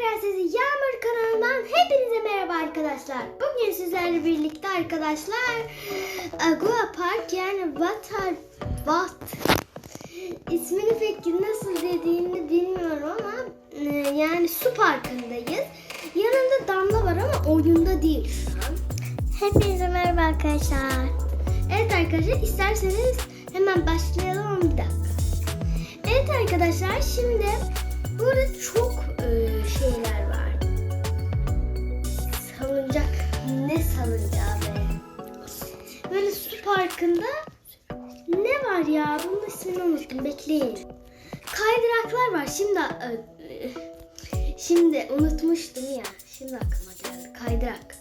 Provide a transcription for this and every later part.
Prensesi Yağmur kanalından hepinize merhaba arkadaşlar. Bugün sizlerle birlikte arkadaşlar Agua Park yani Water What ismini pek nasıl dediğini bilmiyorum ama e, yani su parkındayız. Yanında Damla var ama oyunda değil şu an. Hepinize merhaba arkadaşlar. Evet arkadaşlar isterseniz hemen başlayalım bir dakika. Evet arkadaşlar şimdi burada çok e, şeyler var. Salıncak ne salıncağı be. Böyle su parkında ne var ya bunun ismini unuttum bekleyin. Kaydıraklar var şimdi e, e, şimdi unutmuştum ya şimdi aklıma geldi kaydırak.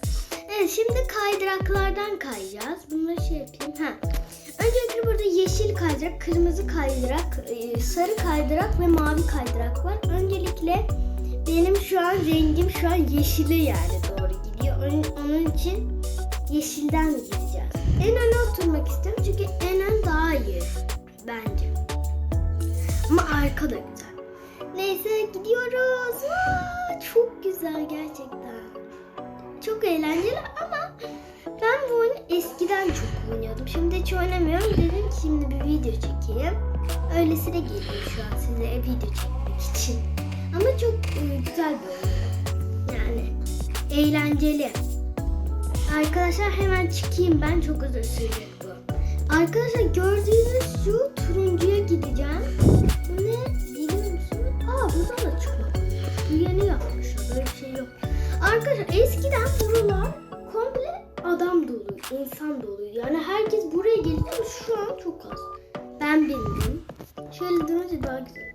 Evet şimdi kaydıraklardan kayacağız. Bunları şey yapayım. Ha. Öncelikle burada yeşil kaydırak, kırmızı kaydırak, e, sarı kaydırak ve mavi kaydırak var. Öncelikle benim şu an rengim şu an yeşile yani doğru gidiyor. Onun, onun için yeşilden gideceğiz. En öne oturmak istiyorum çünkü en ön daha iyi bence. Ama arka da güzel. Neyse gidiyoruz. Aa, çok güzel gerçekten. Çok eğlenceli ama eskiden çok oynuyordum. Şimdi hiç oynamıyorum. Dedim ki şimdi bir video çekeyim. Öylesine geliyor şu an size video çekmek için. Ama çok e, güzel bir oyun. Yani eğlenceli. Arkadaşlar hemen çıkayım ben çok uzun sürecek bu. Arkadaşlar gördüğünüz şu turuncuya gideceğim. Bu insan doluydu. Yani herkes buraya geliyor ama şu an çok az. Ben bildim. Şöyle dönünce daha güzel.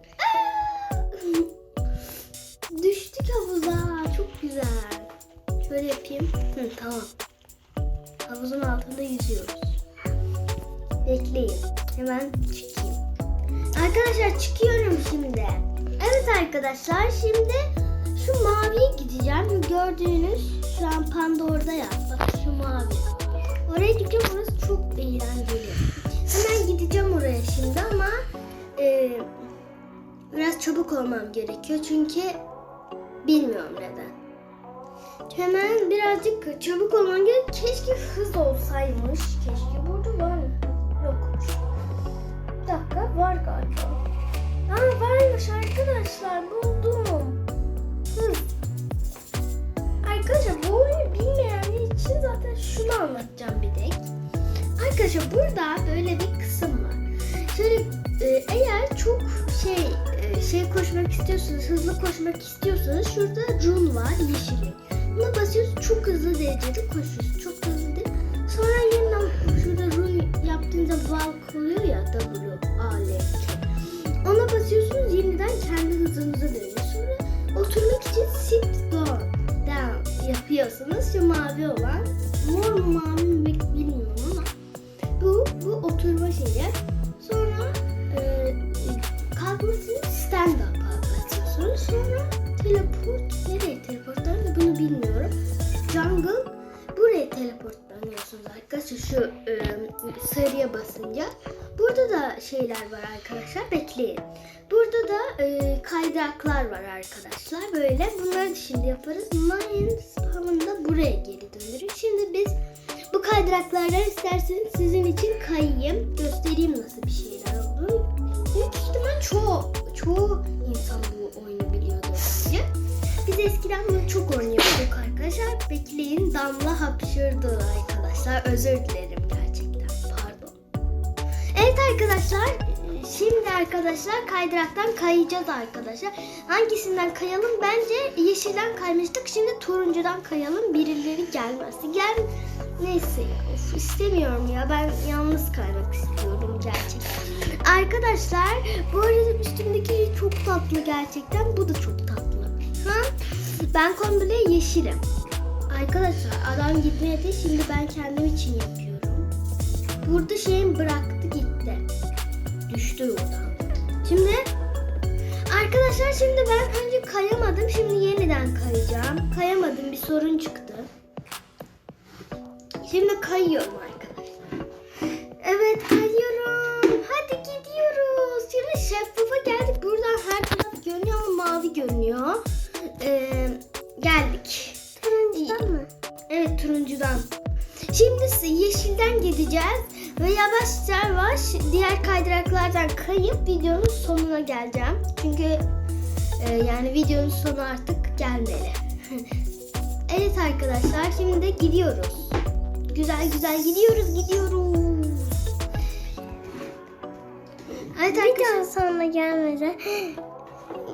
Düştük havuza. Çok güzel. Şöyle yapayım. Hı, tamam. Havuzun altında yüzüyoruz. Bekleyin. Hemen çıkayım. Arkadaşlar çıkıyorum şimdi. Evet arkadaşlar şimdi şu maviye gideceğim. Gördüğünüz şu an panda orada ya. Bak şu mavi. Oraya gideceğim. Orası çok eğlenceli. Hemen gideceğim oraya şimdi ama e, biraz çabuk olmam gerekiyor. Çünkü bilmiyorum neden. Hemen birazcık çabuk olmam gerek. Keşke hız olsaymış. Keşke burada var mı? Yokmuş. Bir dakika var galiba. Aa varmış arkadaşlar buldum. Hız. Şunu anlatacağım bir tek. Arkadaşlar burada böyle bir kısım var. Şöyle e, eğer çok şey e, şey koşmak istiyorsanız, hızlı koşmak istiyorsanız şurada run var yeşili. Buna basıyorsunuz çok hızlı derecede koşuyorsunuz. Çok hızlı değil. Sonra yeniden şurada run yaptığınızda walk oluyor ya W, A, L, K. Ona basıyorsunuz yeniden kendi hızınıza dönüyor. Sonra oturmak için sit down, down yapıyorsunuz. Şu mavi olan. Mor mu mavi mi bilmiyorum ama bu, bu oturma şeyi. Sarıya basınca. Burada da şeyler var arkadaşlar. Bekleyin. Burada da e, kaydıraklar var arkadaşlar. Böyle. Bunları şimdi yaparız. Mine spamını da buraya geri döndürün. Şimdi biz bu kaydıraklardan isterseniz sizin için kayayım. Göstereyim nasıl bir şeyler olduğunu. Büyük ihtimal çoğu, çoğu insan bu oyunu biliyordu bence. Biz eskiden bunu çok oynuyorduk arkadaşlar. Bekleyin Damla hapşırdı arkadaşlar. Özür dilerim. Evet arkadaşlar. Şimdi arkadaşlar kaydıraktan kayacağız arkadaşlar. Hangisinden kayalım? Bence yeşilden kaymıştık. Şimdi turuncudan kayalım. Birileri gelmezse. Gel Neyse. Of, istemiyorum ya. Ben yalnız kaymak istiyorum gerçekten. Arkadaşlar bu arada üstümdeki çok tatlı gerçekten. Bu da çok tatlı. Ha? Ben komple yeşilim. Arkadaşlar adam gitmedi. Şimdi ben kendim için yapıyorum. Burada şeyim bıraktı gitti. Düştü oradan. Şimdi arkadaşlar şimdi ben önce kayamadım. Şimdi yeniden kayacağım. Kayamadım bir sorun çıktı. Şimdi kayıyorum arkadaşlar. Evet kayıyorum. Hadi gidiyoruz. Şimdi şeffafa geldik. Buradan her taraf görünüyor ama mavi görünüyor. e, geldik. Turuncudan mı? Evet turuncudan. Şimdi yeşilden gideceğiz ve yavaş yavaş diğer kaydıraklardan kayıp videonun sonuna geleceğim. Çünkü e, yani videonun sonu artık gelmeli. evet arkadaşlar şimdi de gidiyoruz. Güzel güzel gidiyoruz gidiyoruz. Evet arkadaşlar. Videonun sonuna gelmedi.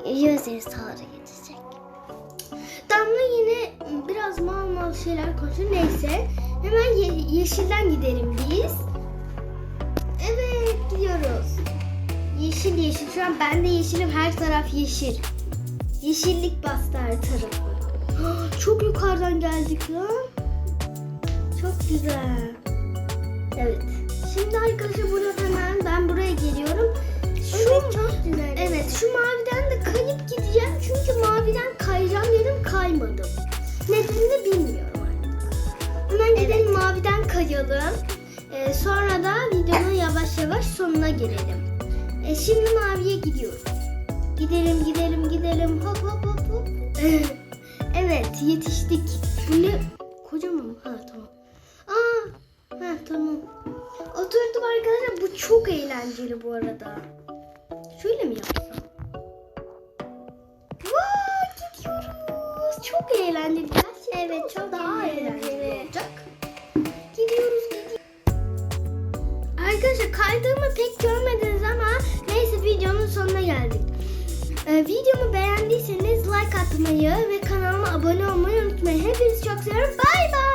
Yüzleri sonra geçecek. Damla yine biraz mal mal şeyler konuşuyor. Neyse. Hemen ye- yeşilden gidelim biz. Evet gidiyoruz. Yeşil yeşil. Şu an ben de yeşilim. Her taraf yeşil. Yeşillik bastı her tarafı. Çok yukarıdan geldik lan. Çok güzel. Evet. Şimdi arkadaşlar burada hemen ben buraya geliyorum. Şu, Evet, çok güzel. Evet şu maviden de kayıp gideceğim. Çünkü maviden kayacağım dedim kaymadım. Nedenini bilmiyorum artık. Hemen gidelim maviden kayalım. Ee, sonra da videonun yavaş yavaş sonuna gelelim. Ee, şimdi maviye gidiyoruz. Gidelim gidelim gidelim hop hop hop hop. evet yetiştik. Bu ne? Kocaman mı? Ha tamam. Aa, ha tamam. Oturdum arkadaşlar. Bu çok eğlenceli bu arada. Şöyle mi yapsam? Vaa gidiyoruz. Çok eğlenceli. Evet, çok daha eğlenceli. olacak. Gidiyoruz. Arkadaşlar kaydığımı pek görmediniz ama neyse videonun sonuna geldik. Ee, videomu beğendiyseniz like atmayı ve kanalıma abone olmayı unutmayın. Hepinizi çok seviyorum. Bay bay.